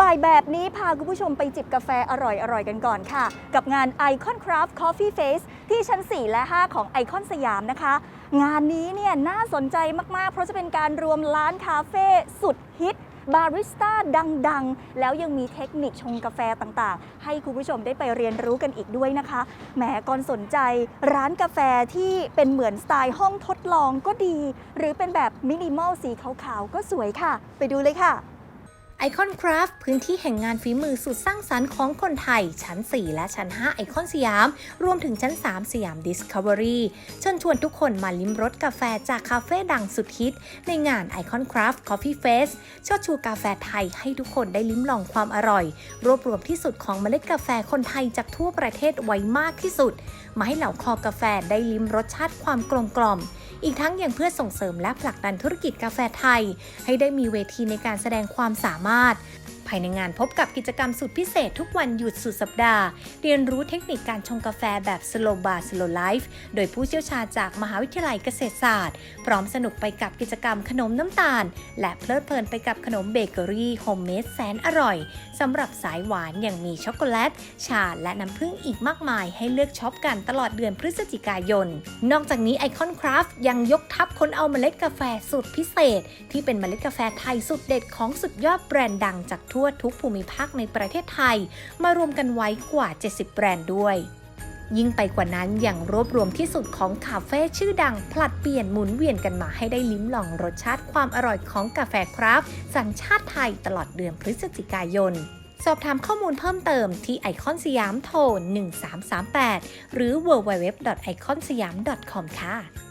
บายแบบนี้พาคุณผู้ชมไปจิบกาแฟอร่อยๆกันก่อนค่ะ กับงาน Icon Craft Coffee Face ที่ชั้น 4 และ 5 ของ Icon สยามนะคะ งานนี้เนี่ยน่าสนใจมากๆ เพราะจะเป็นการรวมร้านคาเฟ่สุดฮิตบาริสต้าดังๆ แล้วยังมีเทคนิคชงกาแฟต่างๆ ให้คุณผู้ชมได้ไปเรียนรู้กันอีกด้วยนะคะ แหมก่อนสนใจร้านกาแฟที่เป็นเหมือนสไตล์ห้องทดลองก็ดี หรือเป็นแบบมินิมอลสีขาวๆ ก็สวยค่ะ ไปดูเลยค่ะ ไอคอนคราฟพื้นที่แห่งงานฝีมือสุดสร้างสรรค์ของคนไทย ชั้น 4 และชั้น 5 ไอคอนสยาม รวมถึงชั้น 3 สยามดิสคัฟเวอรี่เชิญชวนทุกคนมาลิ้มรสกาแฟจากคาเฟ่ดังสุดฮิต ในงาน Icon Craft Coffee Fest เชิดชูกาแฟไทยให้ทุกคนได้ลิ้มลองความอร่อย รวบรวมที่สุดของเมล็ดกาแฟคนไทยจากทั่วประเทศไว้มากที่สุด มาให้เหล่าคอกาแฟได้ลิ้มรสชาติความกลมกล่อม อีกทั้งยังเพื่อส่งเสริมและผลักดันธุรกิจกาแฟไทย ให้ได้มีเวทีในการแสดงความสามารถ ภายในงานพบกับกิจกรรมสุดพิเศษทุกวันหยุดสุดสัปดาห์ เรียนรู้เทคนิคการชงกาแฟแบบ slow bar slow life โดยผู้เชี่ยวชาญจากมหาวิทยาลัยเกษตรศาสตร์ พร้อมสนุกไปกับกิจกรรมขนมน้ำตาล และเพลิดเพลินไปกับขนมเบเกอรี่โฮมเมดแสนอร่อยสำหรับสายหวานอย่างมีช็อกโกแลต ชาและน้ำผึ้งอีกมากมาย ให้เลือกช็อปกันตลอดเดือนพฤศจิกายน นอกจากนี้ไอคอนคราฟยังยกทัพคนเอาเมล็ดกาแฟสุดพิเศษ ที่เป็นเมล็ดกาแฟไทยสุดเด็ดของสุดยอดแบรนด์ดังจากทั่วทุกภูมิภาคในประเทศไทย มารวมกันไว้กว่า 70 แบรนด์ด้วย ยิ่งไปกว่านั้นยังรวบรวมที่สุดของคาเฟ่ชื่อดัง ผลัดเปลี่ยนหมุนเวียนกันมาให้ได้ลิ้มลองรสชาติความอร่อยของกาแฟคราฟต์สัญชาติไทยตลอดเดือนพฤศจิกายนสอบถามข้อมูลเพิ่มเติมที่ไอคอนสยามโทร 1338 หรือ www.iconsyam.com ค่ะ